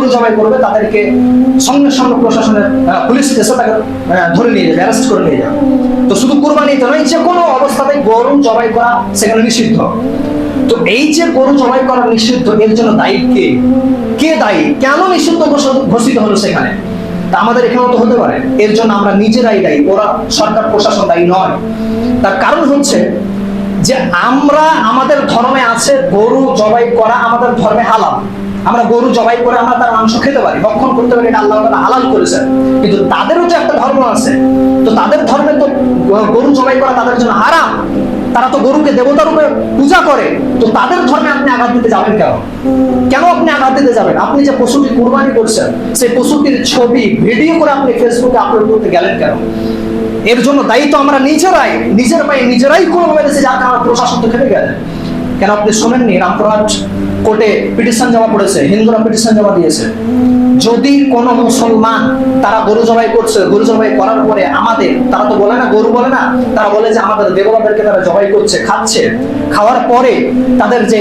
গরু জবাই করবে, তাদেরকে সঙ্গে সঙ্গে প্রশাসনের পুলিশ এসে তাকে ধরে নিয়ে যাবে অ্যারেস্ট করে নিয়ে যাবে। তো শুধু কোরবানিতে নয় যে কোনো অবস্থাতে গরু জবাই করা সেখানে নিষিদ্ধ। তো এই যে গরু জবাই করা নিষিদ্ধ, এর জন্য দায়ী কে? কে দায়ী? কেন নিষিদ্ধ ঘোষিত হলো সেখানে? তা আমাদের এখানেও তো হতে পারে। এর জন্য আমরা নিজেরাই দায়ী, ওরা সরকার, প্রশাসন দায়ী নয়। তার কারণ হচ্ছে যে আমরা আমাদের ধর্মে আছে গরু জবাই করা আমাদের ধর্মে হালাল। আমরা গরু জবাই করে আমরা তার মাংস খেতে পারি, ভক্ষণ করতে পারি, এটা আল্লাহ তাআলা হালাল করেছেন। কিন্তু তাদেরও যে একটা ধর্ম আছে, তো তাদের ধর্মে তো গরু জবাই করা তাদের জন্য হারাম। তারা তো গরুকে দেবতা রূপে পূজা করে, তো তাদের ধর্মে আপনি আঘাত দিতে যাবেন কেন? কেন আপনি আঘাত দিতে যাবেন? আপনি যে পশুটি কুরবানি করছেন, সেই পশুটির ছবি, ভিডিও করে আপনি ফেসবুকে আপলোড করতে গেলেন কেন? এর জন্য দায়িত্ব আমরা নিজেরাই, নিজের পায়ে নিজেরাই কোনো মেরেছি যার কারণে প্রশাসন তো খেপে গেলেন কেন আপনি শোনেননি রামপুরহাট কোর্টে পিটিশন জমা পড়েছে, হিন্দুরা পিটিশন জমা দিয়েছে। যদি কোন মুসলমান তারা গরু জবাই করছে, গরু জবাই করার পরে আমাদের, তারা তো বলে না, গরু বলে না, তারা বলে যে আমাদের দেবতাদেরকে তারা জবাই করছে, খাচ্ছে। খাওয়ার পরে তাদের যে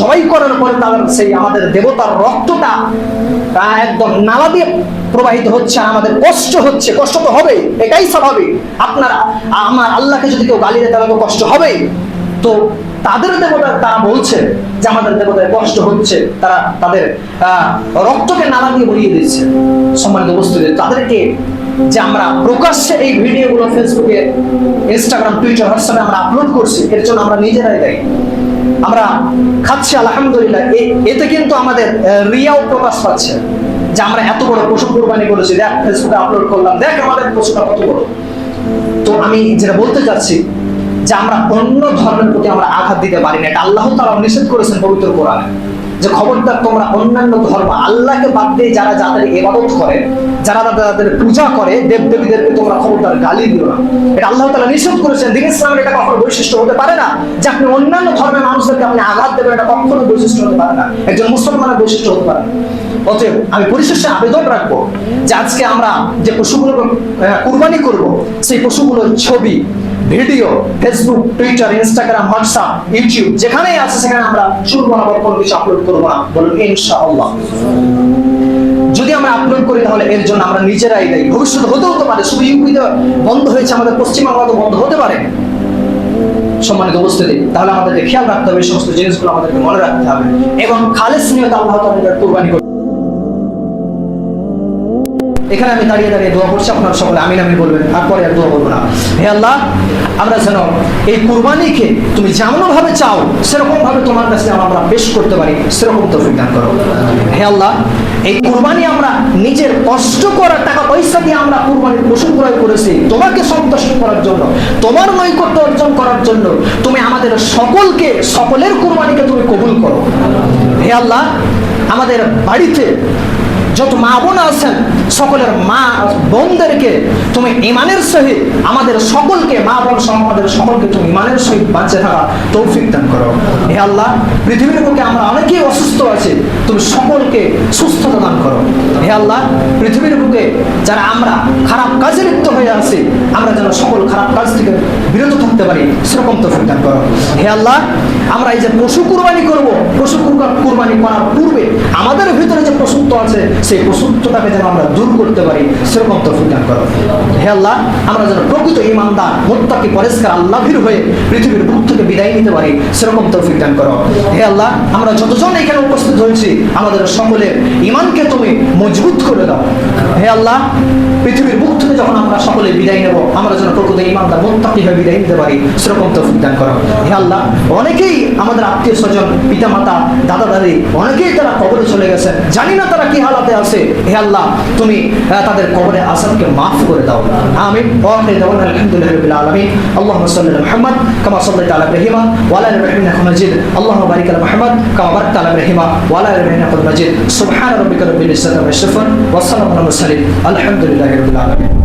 জবাই করার পরে তাদের সেই আমাদের দেবতার রক্তটা তা একদম নালা দিয়ে প্রবাহিত হচ্ছে আমাদের কষ্ট হচ্ছে। কষ্ট তো হবেই এটাই স্বাভাবিক। আপনারা, আমার আল্লাহকে যদি কেউ গালি দেয়, তাহলে তো কষ্ট হবেই। তো তাদের দেবতা তারা বলছে যে আমাদের দেবতায় কষ্ট হচ্ছে, তারা তাদের রক্তকে নালা দিয়ে বলিয়ে দিচ্ছে। সম্মানিত উপস্থিতি, তাদেরকে যে আমরা প্রকাশ্যে এই ভিডিওগুলো ফেসবুকে ইনস্টাগ্রাম টুইটার হোয়াটসঅ্যাপে আমরা আপলোড করছি, এর জন্য আমরা নিজেরাই দায়ী। আমরা খাচ্ছি, আলহামদুলিল্লাহ। এতে কিন্তু আমাদের রিয়াও প্রকাশ পাচ্ছে। যে আমরা এত বড় পশু কোরবানি করেছি, দেখ ফেসবুকে আপলোড করলাম, দেখ আমাদের পশুটা কত বড়। তো আমি যেটা বলতে চাচ্ছি যে আমরা অন্য ধর্মের প্রতি আমরা আঘাত দিতে পারি না। এটা আল্লাহ তারা নিষেধ করেছেন পবিত্র কোরআনে। যে খবরদার তোমরা অন্যান্য ধর্ম, আল্লাহকে বাদ দিয়ে যারা যাদের ইবাদত করে, যারা তাদের পূজা করে দেব দেবীদেরকে তোমরা খবরদার গালি দিও না। এটা আল্লাহ তালা নিষেধ করেছেন। দিন ইসলামের এটা কখনো বৈশিষ্ট্য হতে পারে না যে আপনি অন্যান্য ধর্মের মানুষদেরকে আপনি আঘাত দেবেন। এটা কখনো বৈশিষ্ট্য হতে পারে না। একজন মুসলমানের বৈশিষ্ট্য হতে পারে অতএব আমি পরিশেষে আবেদন রাখব যে আজকে আমরা যে পশুগুলো কুরবানি করব, সেই পশুগুলোর ছবি video Facebook Twitter Instagram WhatsApp YouTube যেখানেই আছে, সেখানে আমরা শুরু বরাবর কোনো কিছু আপলোড করব না। বলুন, ইনশাআল্লাহ। যদি আমরা আপলোড করি, তাহলে এর জন্য আমরা নিজেরাই দায়ী। ভবিষ্যতে হতে হতে পারে, শুধু ইউপিতে বন্ধ হয়েছে, আমাদের পশ্চিমবাংলা তো বন্ধ হতে পারে। সম্মানিত উপস্থিতি, তাহলে আমাদেরকে খেয়াল রাখতে হবে, এই সমস্ত জিনিসগুলো আমাদেরকে মনে রাখতে হবে। এবং খালেস নিয়ত আল্লাহ তাআলা কুরবানি করতে এখানে আমি দাঁড়িয়ে দাঁড়িয়ে দোয়া করছি, আপনার সকলে আমিন আমি বলবেন তারপরে আর দোয়া করব না। হে আল্লাহ, আমরা যেন এই কুরবানিকে তুমি যেমন ভাবে চাও সেরকম ভাবে তোমার কাছে আমরা পেশ করতে পারি, সেরকম তো দান করো। হে আল্লাহ, এই কুরবানি আমরা নিজের কষ্ট করার টাকা পয়সা দিয়ে আমরা কুরবানির পশু ক্রয় করেছি, তোমাকে সন্তুষ্ট করার জন্য, তোমার নৈকট্য অর্জন করার জন্য, তুমি আমাদের সকলকে, সকলের কুরবানিকে তুমি কবুল করো। হে আল্লাহ, আমাদের বাড়িতে যত মা বোন আছেন, সকলের মা বোনদেরকে তুমি ইমানের সহিত আমাদের সকলকে, মা বোন আমাদের সকলকে তুমি ইমানের সহিত বাঁচে থাকা তৌফিক দান করো। হে আল্লাহ, পৃথিবীর বুকে আমরা অনেকেই অসুস্থ আছি, তুমি সকলকে সুস্থতা দান করো। হে আল্লাহ, পৃথিবীর বুকে যারা আমরা খারাপ কাজে লিপ্ত হয়ে আছি, আমরা যেন সকল খারাপ কাজ থেকে বিরত থাকতে পারি, সেরকম তৌফিক দান করো। হে আল্লাহ, আমরা এই যে পশু কুরবানি করব, পশু কুরবানি করার পূর্বে আমাদের ভিতরে যে আছে, সেই পশুত্বটাকে যেন আমরা দূর করতে পারি, সেরকম তো দান করো। হে আল্লাহ, আমরা যেন প্রকৃত ইমানদার মোত্তাকি, পরিষ্কার আল্লাভির হয়ে পৃথিবীর বুক থেকে বিদায় নিতে পারি, সেরকম তৌফিক দান করো। হে আল্লাহ, আমরা যতজন এখানে উপস্থিত হয়েছি, আমাদের সকলের ইমানকে তুমি মজবুত করে দাও। হে আল্লাহ পৃথিবীর বুক থেকে যখন আমরা সকলে বিদায় নেব, আমরা যেন প্রকৃত ইমানদার, মোত্তাকি হয়ে বিদায় নিতে পারি, সেরকম তৌফিক দান করো। হে আল্লাহ, অনেকেই আমাদের আত্মীয় স্বজন পিতা মাতা দাদা দাদি অনেকেই তারা কবরে চলে গেছে। জানি না তারা কি হালাতে আছে। হে আল্লাহ, তুমি তাদের কবরে আসাদকে মাফ করে দাও। দাওয়ান আলহামদুলিল্লাহি আলামিন। আল্লাহুম্মা সাল্লি আলা মুহাম্মদ, কামা সাল্লাইতা আলা ইব্রাহিম, ওয়া আলা আলি ইব্রাহিম ইন্নাকা মাজিদ। আল্লাহুম্মা বারিক আলা মুহাম্মদ, কামা বারাকতা আলা ইব্রাহিম, ওয়া আলা আলি ইব্রাহিম ইন্নাকা মাজিদ। সুবহান রাব্বিকা রাব্বিল ইজ্জাতি আম্মা ইয়াসিফুন ওয়া সালামুন আলা মুরসালিন। আলহামদুলিল্লাহি রাব্বিল আলামিন